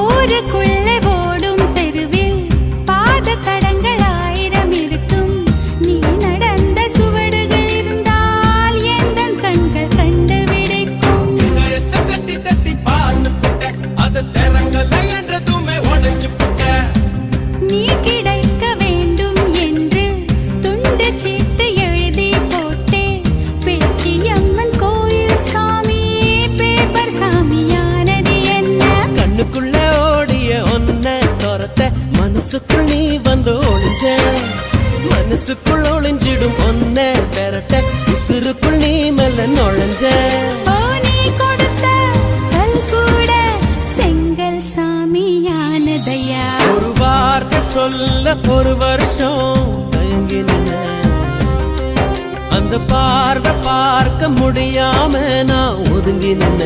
ஊருக்குள்ளே ஓடும் தெருவில் பாத தடங்கள் ஆயிரம் இருக்கும் நீ நடந்த சுவடுகள் இருந்தால் எந்த கண்கள் கண்டு விடைக்கும் தட்டி தட்டி பார்த்துப்புட்ட அது திறங்கல என்றதுமே புட்ட. நீ கிடைக்க வேண்டும் என்று துண்டு சீட்டு எழுதி போட்டேன் பேச்சியம்மன் கோயில் சாமி பேப்பர் சாமியானது என்ன? கண்ணுக்குள்ள ஓடிய ஒன்ன துரத்த மனசுக்குள் நீ வந்து ஒளிஞ்ச மனசுக்குள் ஒளிஞ்சிடும் ஒன்ன பெறட்ட உசுருக்குள் நீ மெல்ல நுழைஞ்ச. ஒரு வார்த்தை சொல்ல ஒரு வருஷம் தயங்கி நின்ன. அந்த பார்வை பார்க்க முடியாம நான் ஒதுங்கி நின்ன.